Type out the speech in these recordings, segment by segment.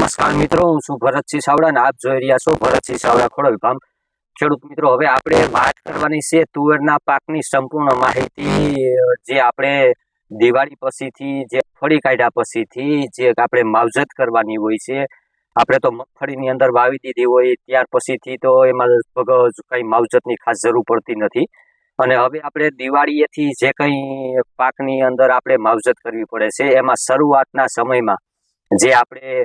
નમસ્કાર મિત્રો, હું છું ભરતસિંહ સાવડા આપ જોઈ રહ્યા છો ભરતસિંહ સાવડા ખોડલ ગામ. ખેડૂત મિત્રો, હવે આપણે વાત કરવાની છે તુવેરના પાકની સંપૂર્ણ માહિતી, જે આપણે દિવાળી પછીથી, જે ફળી કાઢ્યા પછીથી, જે આપણે માવજત કરવાની હોય છે. આપણે તો મગફળીની અંદર વાવી દીધી હોય, ત્યાર પછીથી તો એમાં લગભગ કંઈ માવજતની ખાસ જરૂર પડતી નથી. અને હવે આપણે દિવાળીએથી જે કંઈ પાકની અંદર આપણે માવજત કરવી પડે છે, એમાં શરૂઆતના સમયમાં જે આપણે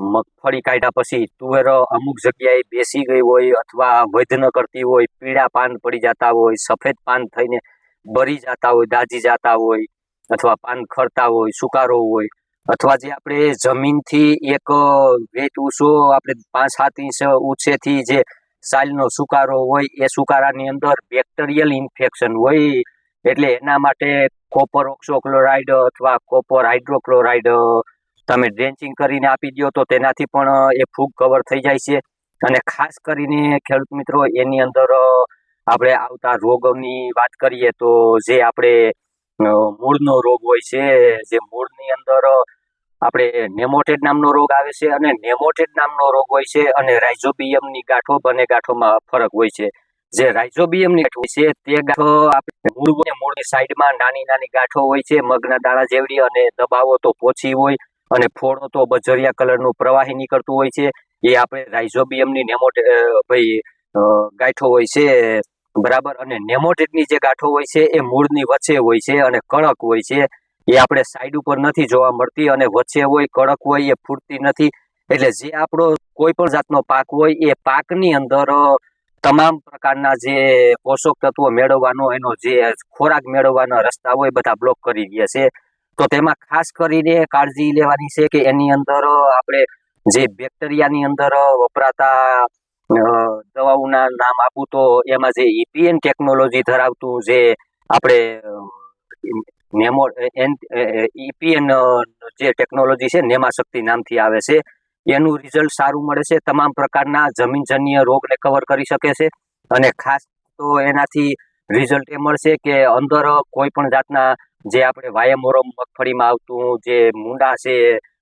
મગફળી કાઢ્યા પછી તુવેર અમુક જગ્યાએ બેસી ગઈ હોય અથવા વધ ન કરતી હોય, પીળા પાન પડી જતા હોય, સફેદ પાન થઈને બરી જતા હોય, દાજી જતા હોય અથવા પાન ખરતા હોય, સુકારો હોય અથવા જે આપણે જમીનથી એક વેટ ઊંચો આપણે પાંચ સાત ઇંચ ઊંચેથી જે સાલનો સુકારો હોય, એ સુકારાની અંદર બેક્ટેરિયલ ઇન્ફેક્શન હોય. એટલે એના માટે કોપર ઓક્સોક્લોરાઇડ અથવા કોપર હાઇડ્રોક્લોરાઇડ તમે ડ્રેન્ચિંગ કરીને આપી દો તો તેનાથી પણ એ ફૂગ કવર થઈ જાય છે. અને ખાસ કરીને ખેડૂત મિત્રો, એની અંદર આપણે આવતા રોગની વાત કરીએ તો જે આપણે મૂળનો રોગ હોય છે, જે મૂળની અંદર આપણે નેમોટેડ નામનો રોગ આવે છે અને નેમોટેડ નામનો રોગ હોય છે અને રાઇઝોબિયમની ગાંઠો બંને ગાંઠોમાં ફરક હોય છે. જે રાઇઝોબિયમની ગાંઠ હોય છે, તે ગાંઠો આપણે મૂળ મૂળની સાઈડમાં નાની નાની ગાંઠો હોય છે, મગના દાણા જેવડી અને દબાવો તો પોછી હોય. અને ફોડો તો બજરિયા કલરનું પ્રવાહી નીકળતું હોય છે. એ આપણે રાઇઝોબિયમની નેમોટે ભાઈ ગાંઠો હોય છે, બરાબર? અને નેમોટેડની જે ગાંઠો હોય છે, એ મૂળની વચ્ચે હોય છે અને કડક હોય છે. એ આપણે સાઈડ ઉપર નથી જોવા મળતી અને વચ્ચે હોય કડક હોય, એ ફૂટતી નથી. એટલે જે આપણો કોઈ પણ જાતનો પાક હોય, એ પાકની અંદર તમામ પ્રકારના જે પોષક તત્વો મેળવવાનો, એનો જે ખોરાક મેળવવાના રસ્તા હોય બધા બ્લોક કરી દે છે. તો તેમાં ખાસ કરીને કાળજી લેવાની છે કે એની અંદર આપણે જે બેક્ટેરિયાની અંદર વપરાતા દવાઓના નામ આપું તો એમાં જે ઈપીએન ટેકનોલોજી ધરાવતું જે આપણે નેમો ઈપીએન જે ટેકનોલોજી છે નેમા શક્તિ નામથી આવે છે, એનું રિઝલ્ટ સારું મળે છે, તમામ પ્રકારના જમીનજન્ય રોગને કવર કરી શકે છે, અને ખાસ તો એનાથી રિઝલ્ટ એ મળશે કે અંદર કોઈ પણ જાતના જે આપણે વાયમોરમ, મગફળીમાં આવતું, જે મૂંડા છે,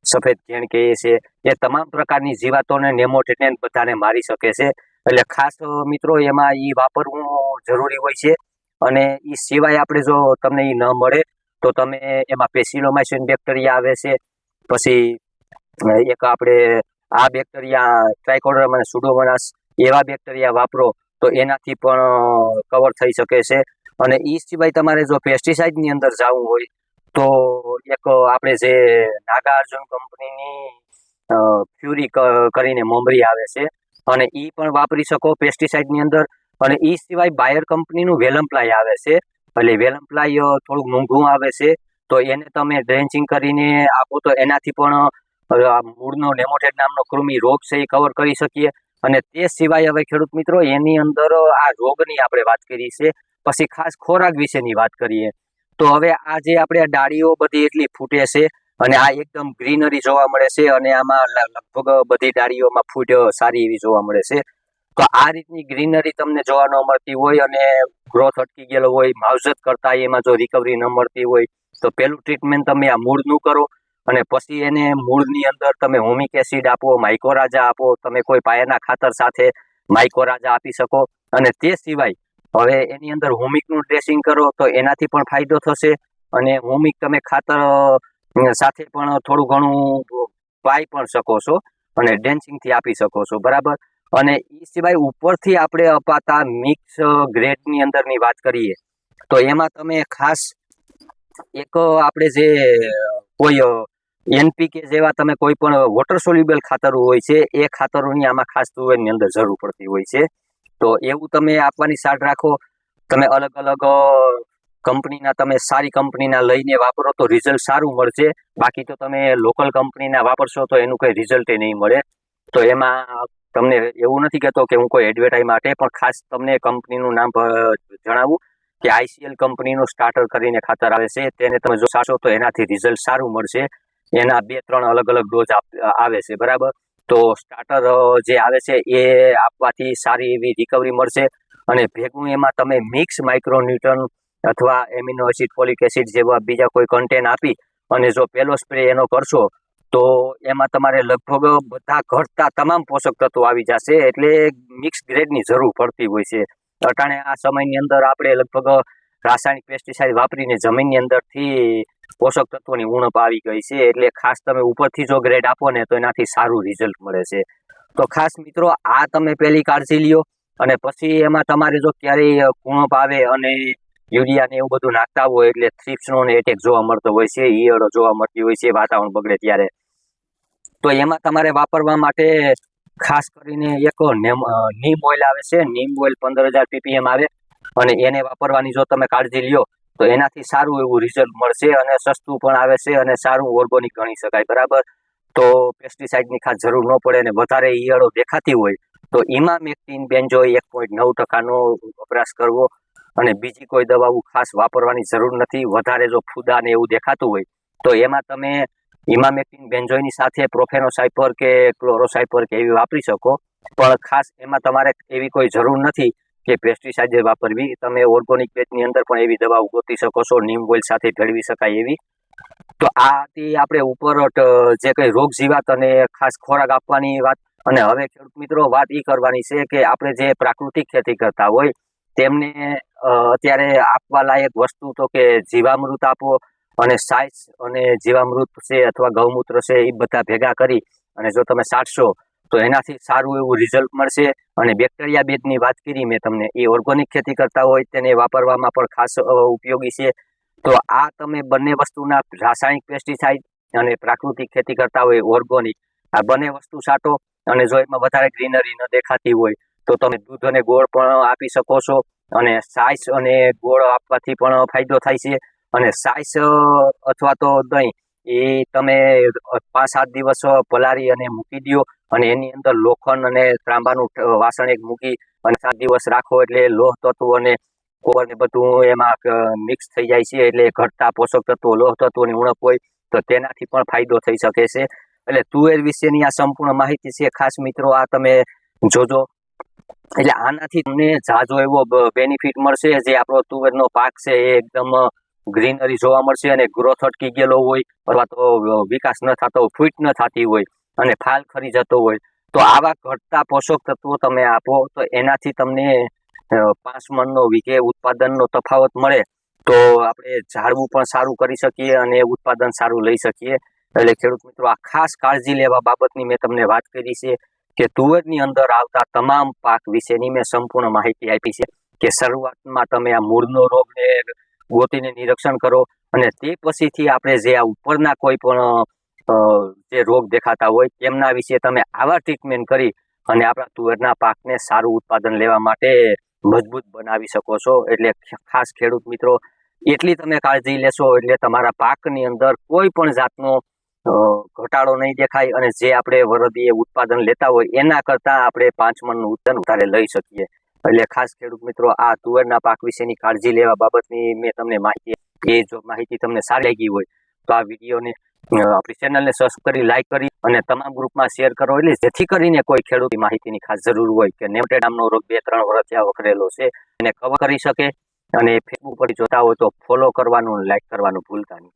સફેદ ઘેણ કહીએ છે, એ તમામ પ્રકારની જીવાતોને નેમોટેટેન બધાને મારી શકે છે. એટલે ખાસ મિત્રો એમાં એ વાપરવું જરૂરી હોય છે અને એ સિવાય આપણે જો તમને એ ન મળે તો તમે એમાં પેસિલોમાઇસિન બેક્ટેરિયા આવે છે, પછી એક આપણે આ બેક્ટેરિયા ટ્રાયકોડરમ અને સુડોમોનાસ એવા બેક્ટેરિયા વાપરો તો એનાથી પણ કવર થઈ શકે છે. અને એ સિવાય તમારે જો પેસ્ટિસાઇડની અંદર જવું હોય, તો એક આપણે જે નાગાર્જુન કંપનીની ફ્યુરી કરીને મમરી આવે છે. અને એ પણ વાપરી શકો પેસ્ટિસાઇડની અંદર. અને એ સિવાય બાયર કંપનીનું વેલમ્પ્લાય આવે છે. એટલે વેલમ્પ્લાય થોડુંક મોંઘું આવે છે. તો એને તમે ડ્રેન્ચિંગ કરીને આપો તો એનાથી પણ મૂળનો નેમોટેડ નામનો કૃમિ રોગ છે એ કવર કરી શકીએ. અને તે સિવાય હવે ખેડૂત મિત્રો, એની અંદર આ રોગની આપણે વાત કરી છે. પછી ખાસ ખોરાક વિશેની વાત કરીએ. તો હવે આ જે આપણે ડાળીઓ બધી એટલી ફૂટે છે અને આ એકદમ ગ્રીનરી જોવા મળે છે અને આમાં લગભગ બધી ડાળીઓમાં ફૂટ સારી એવી જોવા મળે છે. તો આ રીતની ગ્રીનરી તમને જોવા ન મળતી હોય અને ગ્રોથ અટકી ગયેલો હોય, માવજત કરતા એમાં જો રિકવરી ન મળતી હોય, તો પેલું ટ્રીટમેન્ટ તમે આ મૂળનું કરો. અને પછી એને મૂળની અંદર તમે હોમિક એસિડ આપો માઇકોરાજા આપો, તમે કોઈ પાયાના ખાતર સાથે માઇકોરાજા આપી શકો. અને તે સિવાય હવે એની અંદર હોમિકનું ડ્રેસિંગ કરો તો એનાથી પણ ફાયદો થશે. અને હોમિક તમે ખાતર સાથે પણ થોડું ઘણું પાઈ પણ શકો છો અને ડેન્સિંગથી આપી શકો છો, બરાબર? અને એ સિવાય ઉપરથી આપણે અપાતા મિક્સ ગ્રેડની અંદરની વાત કરીએ, તો એમાં તમે ખાસ એક આપણે જે કોઈ એનપીકે જેવા તમે કોઈ પણ વોટર સોલ્યુબલ ખાતરો હોય છે, એ ખાતરોની આમાં ખાસ તુવેરની અંદર જરૂર પડતી હોય છે. તો એવું તમે આપવાની સાડ રાખો. તમે અલગ અલગ કંપનીના તમે સારી કંપનીના લઈને વાપરો તો રિઝલ્ટ સારું મળશે. બાકી તો તમે લોકલ કંપનીના વાપરશો તો એનું કંઈ રિઝલ્ટ નહીં મળે. તો એમાં તમને એવું નથી કહેતો કે હું કોઈ એડવર્ટાઈઝ માટે, પણ ખાસ તમને કંપનીનું નામ જણાવું કે આઈસીએલ કંપનીનું સ્ટાર્ટર કરીને ખાતર આવે છે. તેને તમે જો સાચો તો એનાથી રિઝલ્ટ સારું મળશે. એના બે, ત્રણ અલગ અલગ ડોઝ આવે છે, બરાબર? તો સ્ટાર્ટર જે આવે છે, એ આપવાથી સારી એવી રિકવરી મળશે અને ભેગું એમાં તમે મિક્સ માઇક્રોન્યુટન અથવા એમિનો એસિડ ફોલિક એસિડ જેવા બીજા કોઈ કન્ટેન આપી અને જો પહેલો સ્પ્રે એનો કરશો, તો એમાં તમારે લગભગ બધા ઘટતા તમામ પોષક તત્વો આવી જશે, એટલે મિક્સ ગ્રેડની જરૂર પડતી હોય છે. અટાણે આ સમયની અંદર આપણે લગભગ રાસાયણિક પેસ્ટિસાઇડ વાપરીને જમીનની અંદરથી પોષક તત્વોની ઉણપ આવી ગઈ છે. એટલે ખાસ તમે ઉપરથી જો ગ્રેડ આપો ને તો એનાથી સારું રિઝલ્ટ મળે છે. તો ખાસ મિત્રો, આ તમે પહેલી કાળજી લ્યો અને પછી એમાં તમારે જો ક્યારેય ઉણપ આવે અને યુરિયા ને એવું બધું નાખતા હોય એટલે થ્રીપ્સનો ને એટેક જોવા મળતો હોય છે, ઈયળો જોવા મળતી હોય છે, વાતાવરણ બગડે ત્યારે. તો એમાં તમારે વાપરવા માટે ખાસ કરીને એક નેમ ઓઇલ આવે છે. નીમ ઓઇલ પંદર હજાર પીપીએમ આવે અને એને વાપરવાની જો તમે કાળજી લ્યો તો એનાથી સારું એવું રિઝલ્ટ મળશે અને સસ્તું પણ આવે છે અને સારું ઓર્ગોનિક ગણી શકાય, બરાબર? તો પેસ્ટિસાઇડની ખાસ જરૂર ન પડે અને વધારે ઈયળો દેખાતી હોય, તો ઇમામેક્ટિન બેન્જોય એક પોઈન્ટ નવ ટકાનો વપરાશ કરવો અને બીજી કોઈ દવાઓ ખાસ વાપરવાની જરૂર નથી, વધારે જો ફૂદા ને એવું દેખાતું હોય, તો એમાં તમે ઇમામેક્ટિન બેન્જોયની સાથે પ્રોફેનોસાઇપર કે ક્લોરોસાઇપર કે એવી વાપરી શકો, પણ ખાસ એમાં તમારે એવી કોઈ જરૂર નથી કે પેસ્ટિસાઇડ વાપરવી. તમે ઓર્ગોનિક પેજની અંદર પણ એવી દવાઓ ગોતી શકો છો નીમ ઓઇલ સાથે ભેળવી શકાય એવી. તો આથી આપણે ઉપર જે કંઈ રોગ જીવાત અને ખાસ ખોરાક આપવાની વાત. અને હવે ખેડૂત મિત્રો, વાત એ કરવાની છે કે આપણે જે પ્રાકૃતિક ખેતી કરતા હોય, તેમને અત્યારે આપવા લાયક વસ્તુ તો કે જીવામૃત આપો અને સાઇઝ અને જીવામૃત છે અથવા ગૌમૂત્ર છે એ બધા ભેગા કરી અને જો તમે સાટશો તો એનાથી સારું એવું રિઝલ્ટ મળશે. અને બેક્ટેરિયા બેડની વાત કરી, મેં તમને, એ ઓર્ગોનિક ખેતી કરતા હોય તેને વાપરવામાં પણ ખાસ ઉપયોગી છે. તો આ તમે બંને વસ્તુના રાસાયણિક પેસ્ટિસાઇડ અને પ્રાકૃતિક ખેતી કરતા હોય ઓર્ગોનિક આ બંને વસ્તુ સાટો અને જો એમાં વધારે ગ્રીનરી ન દેખાતી હોય, તો તમે દૂધ અને ગોળ પણ આપી શકો છો. અને સાઈસ અને ગોળ આપવાથી પણ ફાયદો થાય છે. અને સાઈસ અથવા તો દહીં એ તમે પાંચ સાત દિવસ પલારી અને મૂકી દો અને એની અંદર લોખંડ અને ત્રાંબાનું વાસણ એક મૂકી અને સાત દિવસ રાખો એટલે લોહ તત્વો અને કોવર ને બધું એમાં મિક્સ થઈ જાય છે એટલે ઘટતા પોષક તત્વો, લોહ તત્વોની ઉણપ હોય તો તેનાથી પણ ફાયદો થઈ શકે છે. એટલે તુવેર વિશેની આ સંપૂર્ણ માહિતી છે. ખાસ મિત્રો, આ તમે જોજો. એટલે આનાથી તમને ઝાઝો એવો બેનિફિટ મળશે. જે આપણો તુવેરનો પાક છે એ એકદમ ગ્રીનરી જોવા મળશે અને ગ્રોથ અટકી ગયેલો હોય અથવા તો વિકાસ ન થતો ફૂટ ન થતી હોય અને ફાલ ખરી જતો હોય, તો આવા ઘટતા પોષક તત્વો તમે આપો, તો એનાથી તમને પાંચ મણનો વીઘે ઉત્પાદનનો તફાવત મળે, તો આપણે ઝાડવું પણ સારું કરી શકીએ અને ઉત્પાદન સારું લઈ શકીએ. એટલે ખેડૂત મિત્રો, આ ખાસ કાળજી લેવા બાબતની મેં તમને વાત કરી છે કે તુવેરની અંદર આવતા તમામ પાક વિશેની મેં સંપૂર્ણ માહિતી આપી છે કે શરૂઆતમાં તમે આ મૂળનો રોગને ગોતીને નિરીક્ષણ કરો અને તે પછીથી આપણે જે આ ઉપરના કોઈ પણ જે રોગ દેખાતા હોય તેમના વિશે તમે આવા ટ્રીટમેન્ટ કરી અને આપણા તુવેરના પાકને સારું ઉત્પાદન લેવા માટે મજબૂત બનાવી શકો છો. એટલે ખાસ ખેડૂત મિત્રો, એટલી તમે કાળજી લેશો એટલે તમારા પાકની અંદર કોઈ પણ જાતનો ઘટાડો નહીં દેખાય અને જે આપણે વરદીએ ઉત્પાદન લેતા હોય એના કરતાં આપણે પાંચ મણનું ઉત્પાદન વધારે લઈ શકીએ. એટલે ખાસ ખેડૂત મિત્રો, આ તુવેરના પાક વિશેની કાળજી લેવા બાબતની મેં તમને માહિતી એ જો માહિતી તમને સારી લાગી હોય, તો આ વિડીયોને આપણી ચેનલને સબસ્ક્રાઈબ કરી લાઈક કરી અને તમામ ગ્રુપમાં શેર કરો. એટલે જેથી કરીને કોઈ ખેડૂત માહિતીની ખાસ જરૂર હોય કે નેમટેડ નામનો રોગ બે, ત્રણ વર્ષ ત્યાં છે એને કવર કરી શકે. અને ફેસબુક પર જોતા હોય તો ફોલો કરવાનું લાઈક કરવાનું ભૂલતા નહીં.